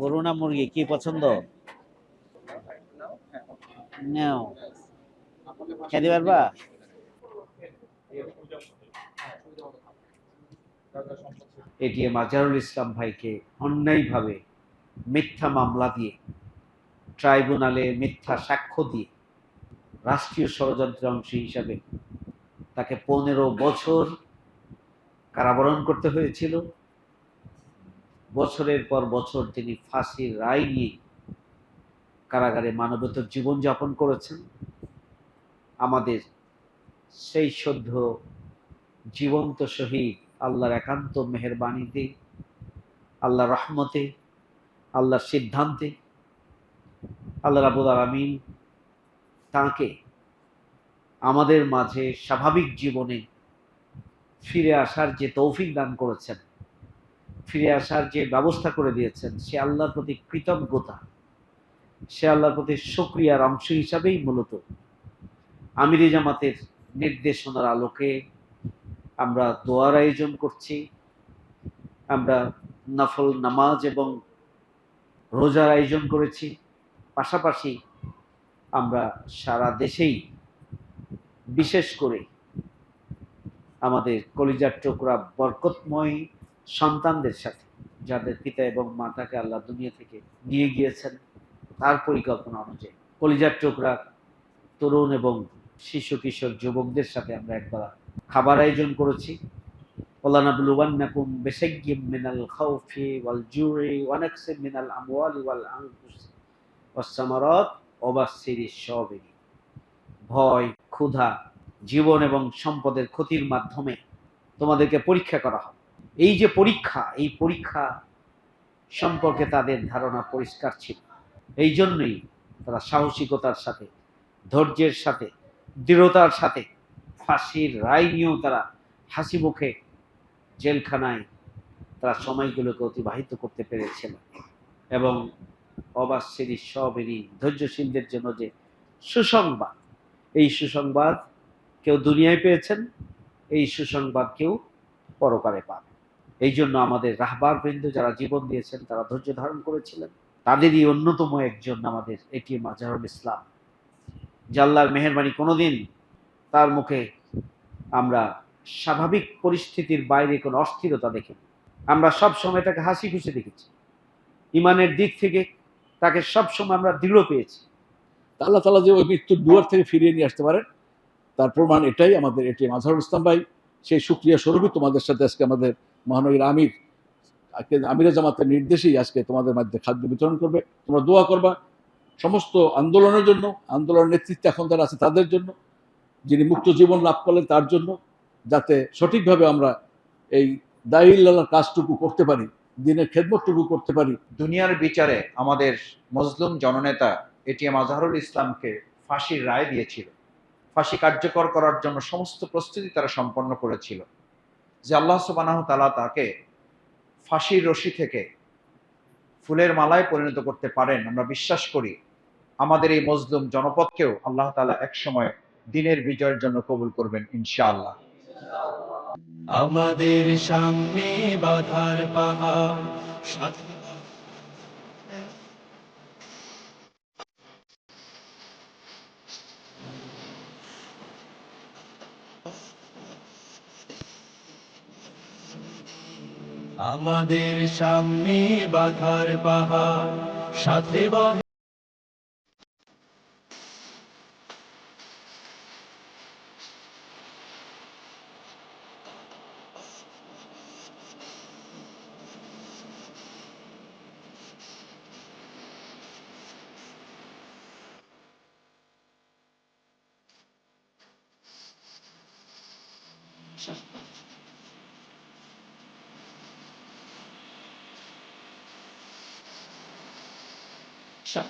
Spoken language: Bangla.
গরু না মুরগি কি পছন্দ? নাও। খেতে পারবা? এটিএম আজহারুল ইসলাম ভাইকে অন্যায়ভাবে মিথ্যা মামলা দিয়ে ট্রাইব্যুনালে মিথ্যা সাক্ষ্য দিয়ে রাষ্ট্রীয় ষড়যন্ত্রের অংশ হিসাবে তাকে পনেরো বছর কারাবরণ করতে হয়েছিল। বছরের পর বছর তিনি ফাঁসির রায় নিয়ে কারাগারে মানবতর জীবনযাপন করেছেন। আমাদের সেই সদ্য জীবন্ত শহীদ, আল্লাহর একান্ত মেহরবানিতে আল্লাহ রহমতে, আল্লাহর সিদ্ধান্তে, আল্লাহ রাবুল আলমিন তাঁকে আমাদের মাঝে স্বাভাবিক জীবনে ফিরে আসার যে তৌফিক দান করেছেন। ফিরে আসার যে ব্যবস্থা করে দিয়েছেন, সে আল্লাহর প্রতি কৃতজ্ঞতা। সে আল্লাহর প্রতি সক্রিয়ার অংশ হিসাবেই মূলত আমিরি জামাতের নির্দেশনার আলোকে আমরা দোয়ার আয়োজন করছি। আমরা নফল নামাজ এবং রোজার আয়োজন করেছি। পাশাপাশি আমরা সারা দেশেই বিশেষ করে আমাদের কলিজার টুকরা বরকতময় সন্তানদের সাথে, যাদের পিতা এবং মাতাকে আল্লাহ দুনিয়া থেকে নিয়ে গিয়েছেন, তার পরিকল্পনা অনুযায়ী। কলিজার টুকরা, তরুণ এবং শিশু, কিশোর, যুবকদের সাথে আমরা একবার খাবার আয়োজন করেছি। ওলানাবলুয়ান্নাকুম বেশাইয়্যিম মিনাল খাউফি জুরি ওয়া মিনাল আমওয়ালি ওয়াল আনফুস ওয়াস সামারাত ওয়া ভয়, ক্ষুধা, জীবন এবং সম্পদের ক্ষতির মাধ্যমে তোমাদেরকে পরীক্ষা করা হবে। এই যে পরীক্ষা, এই পরীক্ষা সম্পর্কে তাদের ধারণা পরিষ্কার ছিল। এই জন্যই তারা সাহসিকতার সাথে, ধৈর্যের সাথে, দৃঢ়তার সাথে ফাঁসির রায় নিয়েও তারা হাসি মুখে জেলখানায় তারা সময়গুলোকে অতিবাহিত করতে পেরেছিল এবং অবাশ্যেরই সবেরই ধৈর্যশীলদের জন্য যে সুসংবাদ, এই সুসংবাদ কেউ দুনিয়ায় পেয়েছেন, এই সুসংবাদ কেউ পরকালে পান এই জন্য আমাদের রাহবার বৃন্দ যারা জীবন দিয়েছেন, তারা ধৈর্য ধারণ করেছিলেন। তাদেরই অন্যতম একজন আমাদের এটিএম আজহারুল ইসলাম। জাল্লার মেহরবানি কোনোদিন তার মুখে আমরা স্বাভাবিক পরিস্থিতির বাইরে কোনো অস্থিরতা দেখি আমরা সব সময় তাকে হাসি খুশি দেখেছি। ইমানের দিক থেকে তাকে সব সময় আমরা দৃঢ় পেয়েছি। আল্লাহ তালা যে ওই মৃত্যুর দুয়ার থেকে ফিরিয়ে নিয়ে আসতে পারেন, তার প্রমাণ এটাই আমাদের এটি মাজহারুল ইসলাম ভাই। সেই সুক্রিয়া স্বরূপই তোমাদের সাথে আজকে আমাদের মহানগরীর আমির। আজকে আমিরা জামাতের নির্দেশেই আজকে তোমাদের মধ্যে খাদ্য বিতরণ করবে। তোমরা দোয়া করবা। সমস্ত আন্দোলনের জন্য, আন্দোলনের নেতৃত্বে এখন যারা আছে তাদের জন্য, যিনি মুক্ত জীবন লাভ করলেন তার জন্য, যাতে সঠিকভাবে আমরা এই দায়িল্লার কাজটুকু করতে পারি, দিনের খেদমতটুকু করতে পারি। দুনিয়ার বিচারে আমাদের মজলুম জননেতা এটিএম আজহারুল ইসলামকে ফাঁসির রায় দিয়েছিল। ফাঁসি কার্যকর করার জন্য সমস্ত প্রস্তুতি তারা সম্পন্ন করেছিল। যে আল্লাহ সুবানাহ তালা তাকে ফাঁসির রশি থেকে ফুলের মালায় পরিণত করতে পারেন। আমরা বিশ্বাস করি আমাদের এই মজলুম জনপদকেও আল্লাহ তালা একসময় দিনের বিজয়ের জন্য কবুল করবেন ইনশাআল্লাহ। আমাদের সামনে বাধার পাহাড় আমাদের সামনে বাধার পাহাড় সাথে 什